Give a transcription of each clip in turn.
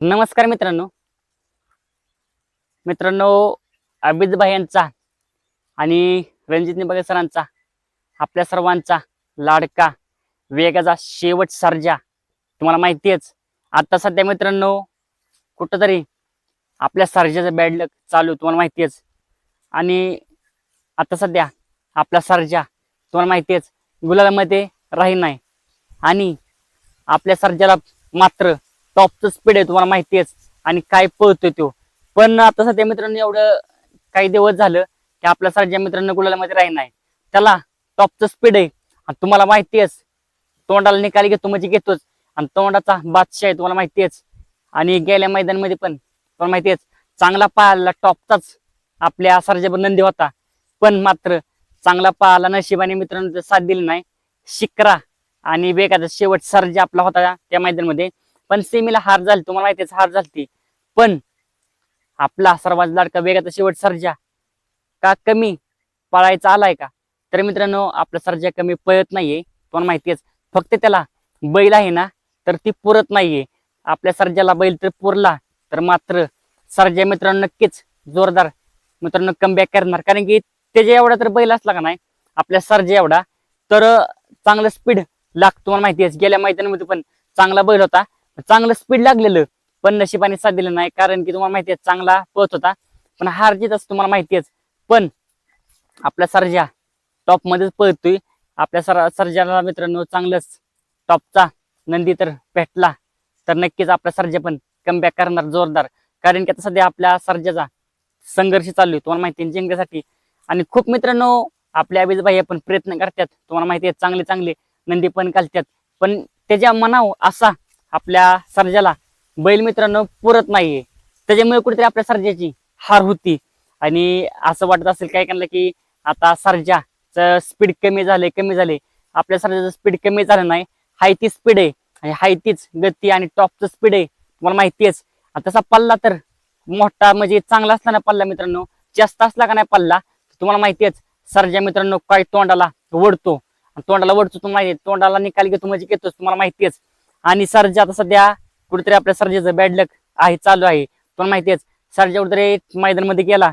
नमस्कार मित्रांनो. मित्रांनो अभिज भाई यांचा आणि रणजित निंबागे सरांचा आपल्या सर्वांचा लाडका वेगाचा शेवट सर्जा. तुम्हाला माहिती आहेच आता सध्या मित्रांनो कुठंतरी आपल्या सर्जाचं बॅड लक चालू तुम्हाला माहिती आहेच. आणि आता सध्या आपला सर्जा तुम्हाला माहिती आहेच गुलालामध्ये राही नाही. आणि आपल्या सर्जाला मात्र टॉपचं स्पीड आहे तुम्हाला माहिती आहेच. आणि काय पळतोय तो. पण आता सध्या मित्रांनो एवढं काही दिवस झालं की आपल्या सर्जा मित्रांनो गुलालामध्ये राही नाही. त्याला टॉपचं स्पीड आहे. आणि तुम्हाला माहिती आहेच. तोंडाला निकाल घेतो म्हणजे घेतोच. आणि तोंडाचा बादशाह आहे तुम्हाला माहिती आहेच. आणि गेल्या मैदानमध्ये पण तुम्हाला माहिती आहेच. चांगला पाहायला टॉपचाच आपल्या सारख्या नंदी होता. पण मात्र चांगला पाहायला नशिबाने मित्रांनो साथ दिली नाही. शिकरा आणि वेगाचा शेवट सर्जा आपला होता त्या मैदानमध्ये. पण सेमीला हार झाली तुम्हाला माहितीच हार झाली पण आपला सर्वात लाडका वेगाचा शेवट सर्जा. का कमी पळायचा आलाय का? तर मित्रांनो आपला सर्जा कमी पळत नाहीये. तुम्हाला माहितीच फक्त त्याला बैल आहे ना तर ती पुरत नाहीये. आपल्या सर्जाला बैल तर पुरला तर मात्र सर्जा मित्रांनो नक्कीच जोरदार मित्रांनो कमबॅक करणार. कारण की त्याच्या एवढा तर बैल असला का नाही आपल्या सर्जा एवढा तर चांगलं स्पीड लागतो तुम्हाला माहिती आहे. गेल्या मैदानामध्ये पण चांगला बैल होता. चांगलं स्पीड लागलेलं पण नशिबाने साथ दिलं नाही कारण की तुम्हाला माहिती आहे चांगला पळत होता. पण हार जीत असं तुम्हाला माहितीच पण आपला सर्जा टॉप मध्येच पळतोय. आपल्या सर सर्जाला मित्रांनो चांगलंच टॉपचा नंदी तर भेटला. तर नक्कीच आपला सर्जा पण कमबॅक करणार जोरदार. कारण की आता सध्या आपल्या सर्जाचा संघर्ष चालू आहे. तुम्हाला माहिती आहे जिंकण्यासाठी. आणि खूप मित्रांनो आपल्या अभिज भाई पण प्रयत्न करतात. तुम्हाला माहिती आहे चांगले चांगले नंदी पण घालतात. पण त्याच्या मनाव असा आपल्या सर्जाला बैल मित्रांनो पुरत नाहीये. त्याच्यामुळे कुठेतरी आपल्या सर्जाची हार होती. आणि असं वाटत असेल काय कारण की आता सर्जाचं स्पीड कमी झाले कमी झाले आपल्या सर्जाचं स्पीड कमी झालं नाही. हाय ती स्पीड आहे. आणि हाय तीच गती आणि टॉपचं स्पीड आहे. तुम्हाला माहिती आहेच. आणि तसा पल्ला तर मोठा म्हणजे चांगला असला ना पल्ला मित्रांनो? जास्त असला का नाही पल्ला? तुम्हाला माहिती आहेच. सर्जा मित्रांनो काय तोंडाला वडतो. आणि तोंडाला वडतो तुम्हाला माहिती आहे, तोंडाला निकाल घेतो म्हणजे घेतोच. तुम्हाला माहिती आहेच. आणि सर्जा आता सध्या कुठेतरी आपल्या सर्जाचं बॅड लक आहे चालू आहे. तुम्हाला माहिती आहेच सर्जा कुठेतरी मैदानमध्ये गेला.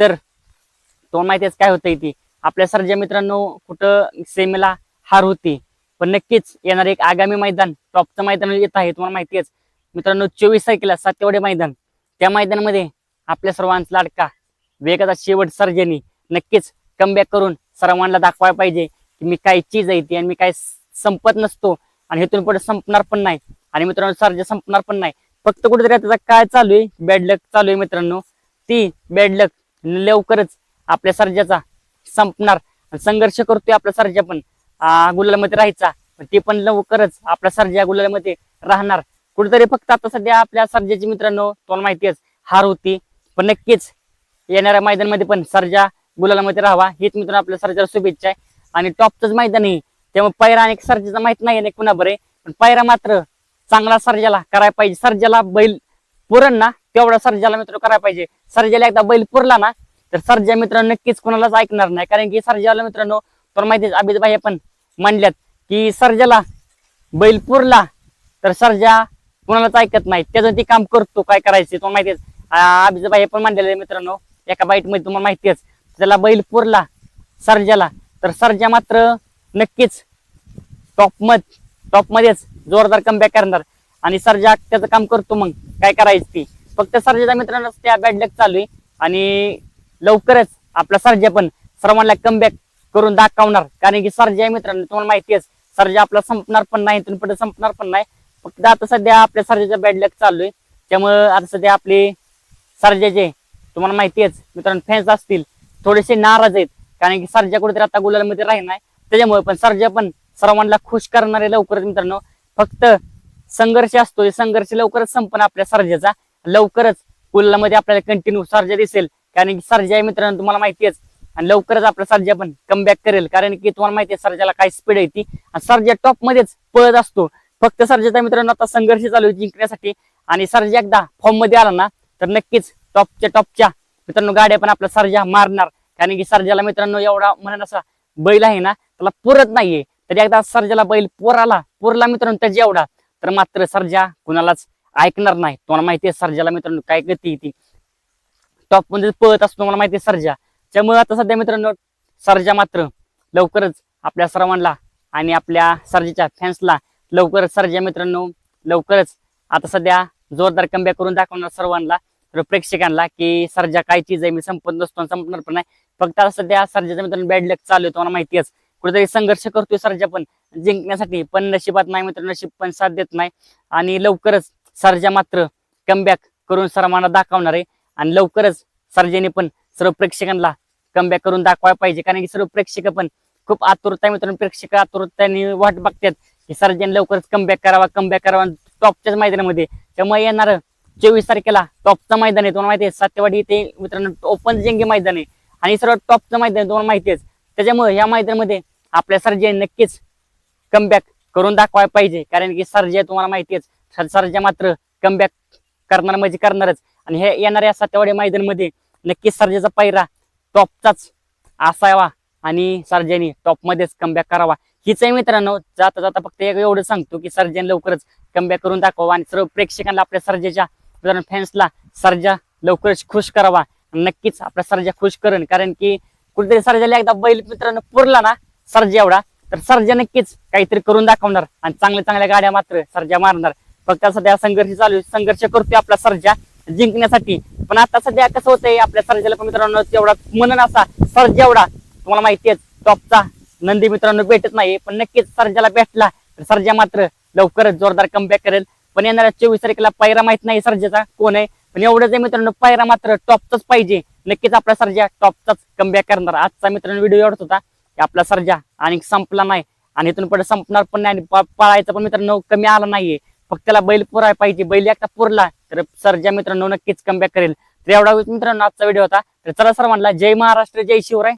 तर तुम्हाला माहिती काय होतंय ती. आपल्या सर्जा मित्रांनो कुठं सेमीला हार होती. पण नक्कीच येणार एक आगामी मैदान टॉपचं मैदान येत आहे तुम्हाला माहिती आहेच. मित्रांनो चोवीस तारखेला सातवडे मैदान. त्या मैदानामध्ये आपल्या सर्वांचा लाडका वेगाचा शेवट सर्जनी नक्कीच कमबॅक करून सर्वांना दाखवायला पाहिजे की मी काय चीज आहे ती आणि मी काय संपत नसतो. आणि हेतून पुढे संपणार पण नाही. आणि मित्रांनो सर्जा संपणार पण नाही. फक्त कुठेतरी त्याचा काय चालू आहे? बॅड लक चालू आहे मित्रांनो. ती बॅड लक लवकरच आपल्या सर्जाचा संपणार. आणि संघर्ष करतोय आपला सर्जा पण. गुलालमध्ये राहायचा. ते पण लवकरच आपला सर्जा गुलालमध्ये राहणार. कुठेतरी फक्त आता सध्या आपल्या सर्जाची मित्रांनो तुम्हाला माहिती हार होती. पण नक्कीच येणाऱ्या मैदानमध्ये पण सर्जा गुलालामध्ये राहावा. हीच मित्रांनो आपल्या सर्जाला शुभेच्छा आहे. आणि टॉपचंच मैदान आहे. त्यामुळे पैरा आणि सर्जाचा माहीत नाही नाही कुणा बरे पण पैरा मात्र चांगला सर्जाला करायला पाहिजे. सर्जाला बैल पुरण ना तेवढा सर्जाला मित्र करायला पाहिजे. सर्जाला एकदा बैल पुरला ना तर सर्जा मित्र नक्कीच कुणालाच ऐकणार नाही. कारण की सर्जाला मित्रांनो तर माहिती अभिज भाई पण म्हणल्यात की सर्जाला बैल पुरला तर सर्जा कुणालाच ऐकत नाही. त्याचं ते काम करतो काय करायचे तुम्हाला माहितीच आहे. अभिज भाई पण म्हणलेले मित्रांनो एका बाईटमध्ये तुम्हाला माहितीच त्याला बैल पुरला सर्जाला तर सर्जा मात्र नक्कीच टॉप मध टॉप मध्येच जोरदार कमबॅक करणार. आणि सर्जा त्याचं काम करतो मग. काय करायचं ती? फक्त सरजाच्या मित्रांनाच त्या बॅड लक चालू आहे. आणि लवकरच आपला सरजा पण सर्वांना कमबॅक करून दाखवणार. कारण की सरजा आहे मित्रांनो तुम्हाला माहिती आहे सरजा आपला संपणार पण नाही इथून पुढे संपणार पण नाही. फक्त आता सध्या आपल्या सरजेचा बॅड लक चालू आहे. त्यामुळं आता सध्या आपले सर्जाचे तुम्हाला माहिती आहेच मित्रांनो फॅन्स असतील. थोडेसे नाराज आहेत. कारण की सरजा कुठेतरी आता गुलालमध्ये राही नाही त्याच्यामुळे पण सरजा पण सर्वांना खुश करणारे लवकरच मित्रांनो. फक्त संघर्ष असतो संघर्ष लवकरच संपन आपल्या सर्जाचा. लवकरच कुल्लामध्ये आपल्याला कंटिन्यू सर्जा दिसेल. कारण की सर्जा आहे मित्रांनो तुम्हाला माहिती आहे आणि लवकरच आपला सर्जा पण कमबॅक करेल. कारण की तुम्हाला माहिती आहे सर्जाला काय स्पीड आहे ती. आणि सर्जा टॉप मध्येच पळत असतो. फक्त सर्जाचा मित्रांनो आता संघर्ष चालू आहे जिंकण्यासाठी. आणि सर्जा एकदा फॉर्ममध्ये आला ना तर नक्कीच टॉपच्या टॉपच्या मित्रांनो गाड्या पण आपला सर्जा मारणार. कारण की सर्जाला मित्रांनो एवढा म्हणून असा बैल आहे ना त्याला पुरत नाहीये. तर एकदा सर्जाला बैल पोराला पोरला मित्रांनो त्याच्या एवढा तर मात्र सर्जा कुणालाच ऐकणार नाही. तुम्हाला माहिती आहे सर्जाला मित्रांनो काय गती ती. टॉपमध्ये पळत असतो तुम्हाला माहिती आहे सर्जा. त्यामुळे आता सध्या मित्रांनो सर्जा मात्र लवकरच आपल्या सर्वांना आणि आपल्या सर्जेच्या फॅन्सला लवकरच सर्जा मित्रांनो लवकरच आता सध्या जोरदार कमबॅक करून दाखवणार सर्वांना तर प्रेक्षकांना की सर्जा काय चीज आहे मी संपत नसतो संपणार पण नाही. फक्त आता सध्या सर्जाचा मित्रांनो बॅड लक चालू आहे तुम्हाला माहिती आहे. कुठेतरी संघर्ष करतोय सर्जा पण. जिंकण्यासाठी पण नशिबात नाही मित्रांनो नशीब पण साथ देत नाही. आणि लवकरच सर्जा मात्र कमबॅक करून सर्वांना दाखवणार आहे. आणि लवकरच सर्जेने पण सर्व प्रेक्षकांना कमबॅक करून दाखवायला पाहिजे. कारण की सर्व प्रेक्षक पण खूप आतुरता मित्रांनो. प्रेक्षक आतुरतेने वाट बघतात की सर्जन लवकरच कमबॅक करावा कमबॅक करावा. टॉपच्याच मैदानामध्ये. त्यामुळे येणार चोवीस तारखेला टॉपचं मैदान आहे. तुम्हाला माहिती आहे सत्यवाडी ते मित्रांनो ओपन जेंगे मैदान आहे. आणि सर्व टॉपचं मैदान आहे तुम्हाला माहिती आहे. त्याच्यामुळे या मैदानामध्ये आपल्या सर्जन नक्कीच कमबॅक करून दाखवायला पाहिजे. कारण की सर्जा तुम्हाला माहितीच आहे सर्जा मात्र कमबॅक करणार म्हणजे करणारच. आणि हे येणाऱ्या सत्यवाडी मैदानमध्ये नक्कीच सर्जाचा पैरा टॉपचाच असावा आणि सर्जनी टॉपमध्येच कमबॅक करावा. हीच आहे मित्रांनो जाता जाता फक्त एक एवढं सांगतो की सर्जन लवकरच कमबॅक करून दाखवा आणि सर्व प्रेक्षकांना आपल्या सर्जेच्या फॅन्सला सर्जा लवकरच खुश करावा. नक्कीच आपल्या सर्जा खुश करेन. कारण की कुठेतरी सर्जाला एकदा बैल मित्रांनो पुरला ना सर्जा एवढा. तर सर्जा नक्कीच काहीतरी करून दाखवणार आणि चांगल्या चांगल्या गाड्या मात्र सर्जा मारणार. फक्त सध्या संघर्ष चालू आहे. संघर्ष करतोय आपला सर्जा जिंकण्यासाठी. पण आता सध्या कसं होतंय आपल्या सर्जाला पण मित्रांनो तेवढा मनन असा सर्जा एवढा. तुम्हाला माहिती आहे टॉपचा नंदी मित्रांनो भेटत नाही. पण नक्कीच सर्जाला भेटला. तर सर्जा मात्र लवकरच जोरदार कमबॅक करेल. पण येणाऱ्या चोवीस तारखेला पायरा माहीत नाही सर्जेचा कोण आहे. पण एवढंच आहे मित्रांनो पायरा मात्र टॉपचाच पाहिजे. नक्कीच आपला सर्जा टॉपचाच कमबॅक करणार. आजचा मित्रांनो व्हिडिओ एवढा होता की आपला सर्जा आणि संपला नाही. आणि इथून पुढे संपणार पण नाही आणि पळायचा पण मित्रांनो कमी आला नाहीये. फक्त त्याला बैल पुराय पाहिजे. बैल एकदा पुरला तर सर्जा मित्रांनो नक्कीच कमबॅक करेल. तर एवढा मित्रांनो आजचा व्हिडिओ होता. तर चला सर्वांना जय महाराष्ट्र जय शिवराय.